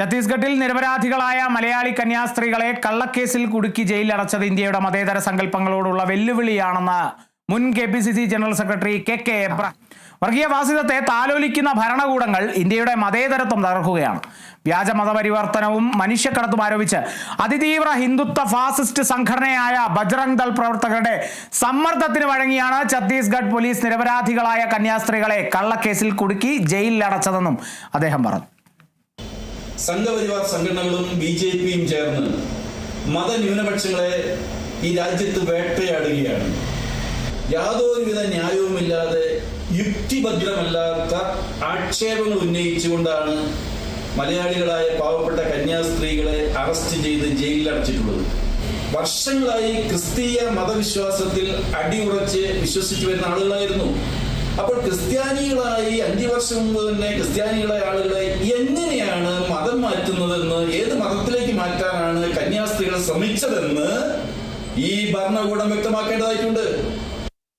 ഛത്തീസ്ഗഡിൽ നിരപരാധികളായ മലയാളി കന്യാസ്ത്രീകളെ കള്ളക്കേസിൽ കുടുക്കി ജയിലിലടച്ചത് ഇന്ത്യയുടെ മതേതര സങ്കല്പങ്ങളോടുള്ള വെല്ലുവിളിയാണെന്ന് മുൻ K P C C general secretary K K Abraham വർഗീയവാസിതത്തെ താലോലിക്കുന്ന ഭരണകൂടങ്ങൾ ഇന്ത്യയുടെ മതേതരത്വം തകർക്കുകയാണ്. വ്യാജ മതപരിവർത്തനവും മനുഷ്യക്കടത്തും ആരോപിച്ച് അതിതീവ്ര ഹിന്ദുത്വ ഫാസിസ്റ്റ് സംഘടനയായ ബജ്രംഗ് ദൾ പ്രവർത്തകരുടെ സമ്മർദ്ദത്തിന് വഴങ്ങിയാണ് ഛത്തീസ്ഗഡ് പോലീസ് നിരപരാധികളായ കന്യാസ്ത്രീകളെ കള്ളക്കേസിൽ കുടുക്കി ജയിലിലടച്ചതെന്നും അദ്ദേഹം പറഞ്ഞു. സംഘപരിവാർ സംഘടനകളും ബി ജെ പിയും ചേർന്ന് മതന്യൂനപക്ഷങ്ങളെ ഈ രാജ്യത്ത് വേട്ടയാടുകയാണ്. യാതൊരുവിധ ന്യായവുമില്ലാതെ യുക്തിഭദ്രമല്ലാത്ത ആക്ഷേപങ്ങൾ ഉന്നയിച്ചുകൊണ്ടാണ് മലയാളികളായ പാവപ്പെട്ട കന്യാസ്ത്രീകളെ അറസ്റ്റ് ചെയ്ത് ജയിലിലടച്ചിട്ടുള്ളത്. വർഷങ്ങളായി ക്രിസ്തീയ മതവിശ്വാസത്തിൽ അടിയുറച്ച് വിശ്വസിച്ചു വരുന്ന ആളുകളായിരുന്നു അപ്പോൾ ക്രിസ്ത്യാനികളായി അഞ്ചു വർഷം മുമ്പ് തന്നെ ക്രിസ്ത്യാനികളായ ആളുകളെ എങ്ങനെയാണ് മതം മാറ്റുന്നതെന്ന് ഏത് മതത്തിലേക്ക് മാറ്റാനാണ് കന്യാസ്ത്രീകൾ ശ്രമിച്ചതെന്ന് ഈ ഭരണകൂടം വ്യക്തമാക്കേണ്ടതായിട്ടുണ്ട്.